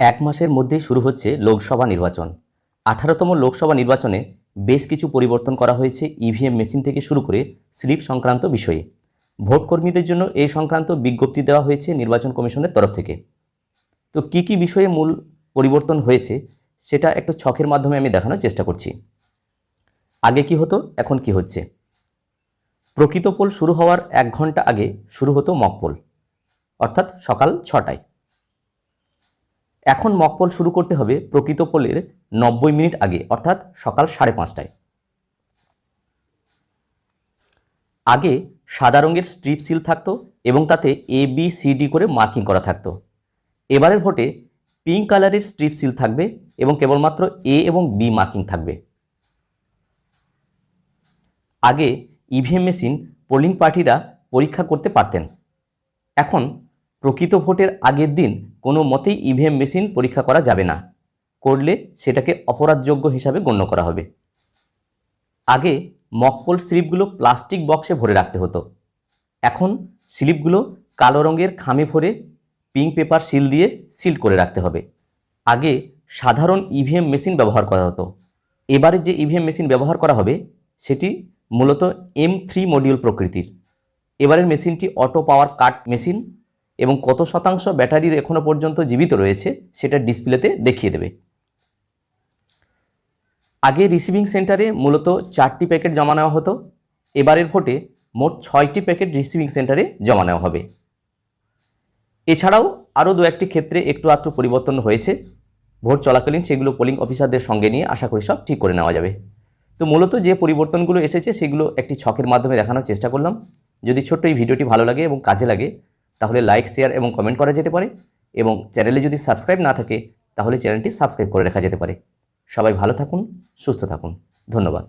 এক মাসের মধ্যেই শুরু হচ্ছে লোকসভা নির্বাচন। আঠারোতম লোকসভা নির্বাচনে বেশ কিছু পরিবর্তন করা হয়েছে ইভিএম মেশিন থেকে শুরু করে স্লিপ সংক্রান্ত বিষয়ে। ভোট কর্মীদের জন্য এই সংক্রান্ত বিজ্ঞপ্তি দেওয়া হয়েছে নির্বাচন কমিশনের তরফ থেকে। তো কি কি বিষয়ে মূল পরিবর্তন হয়েছে সেটা একটু ছকের মাধ্যমে আমি দেখানোর চেষ্টা করছি। আগে কি হতো, এখন কি হচ্ছে? প্রকৃত পোল শুরু হওয়ার এক ঘণ্টা আগে শুরু হতো মক পোল অর্থাৎ সকাল ছটায়। এখন মকপল শুরু করতে হবে প্রকৃত পোলের নব্বই মিনিট আগে, অর্থাৎ সকাল সাড়ে পাঁচটায়। আগে সাদা রঙের স্ট্রিপ সিল থাকতো এবং তাতে এ বি সি ডি করে মার্কিং করা থাকতো। এবারের ভোটে পিঙ্ক কালারের স্ট্রিপ সিল থাকবে এবং কেবলমাত্র এ এবং বি মার্কিং থাকবে। আগে ইভিএম মেশিন পোলিং পার্টিরা পরীক্ষা করতে পারতেন। এখন প্রকৃত ভোটের আগের দিন কোনো মতেই ইভিএম মেশিন পরীক্ষা করা যাবে না। করলে সেটাকে অপরাধযোগ্য হিসাবে গণ্য করা হবে। আগে মকপোল স্লিপগুলো প্লাস্টিক বক্সে ভরে রাখতে হতো। এখন স্লিপগুলো কালো রঙের খামে ভরে পিঙ্ক পেপার সিল দিয়ে সিল করে রাখতে হবে। আগে সাধারণ ইভিএম মেশিন ব্যবহার করা হতো। এবারে যে ইভিএম মেশিন ব্যবহার করা হবে, সেটি মূলত এম থ্রি মডিউল প্রকৃতির। এবারের মেশিনটি অটো পাওয়ার কাট মেশিন এবং কত শতাংশ ব্যাটারির এখনও পর্যন্ত জীবিত রয়েছে সেটা ডিসপ্লেতে দেখিয়ে দেবে। আগে রিসিভিং সেন্টারে মূলত চারটি প্যাকেট জমা নেওয়া হতো, এবারের ভোটে মোট ছয়টি প্যাকেট রিসিভিং সেন্টারে জমা নেওয়া হবে। এছাড়াও আরও দু একটি ক্ষেত্রে একটু আধটু পরিবর্তন হয়েছে। ভোট চলাকালীন সেগুলো পোলিং অফিসারদের সঙ্গে নিয়ে আশা করি সব ঠিক করে নেওয়া যাবে। তো মূলত যে পরিবর্তনগুলো এসেছে সেগুলো একটি ছকের মাধ্যমে দেখানোর চেষ্টা করলাম। যদি ছোট্ট এই ভিডিওটি ভালো লাগে এবং কাজে লাগে তাহলে লাইক শেয়ার এবং কমেন্ট করা যেতে পারে এবং চ্যানেলে যদি সাবস্ক্রাইব না থাকে, তাহলে চ্যানেলটি সাবস্ক্রাইব করে রাখা যেতে পারে। সবাই ভালো থাকুন, সুস্থ থাকুন। ধন্যবাদ।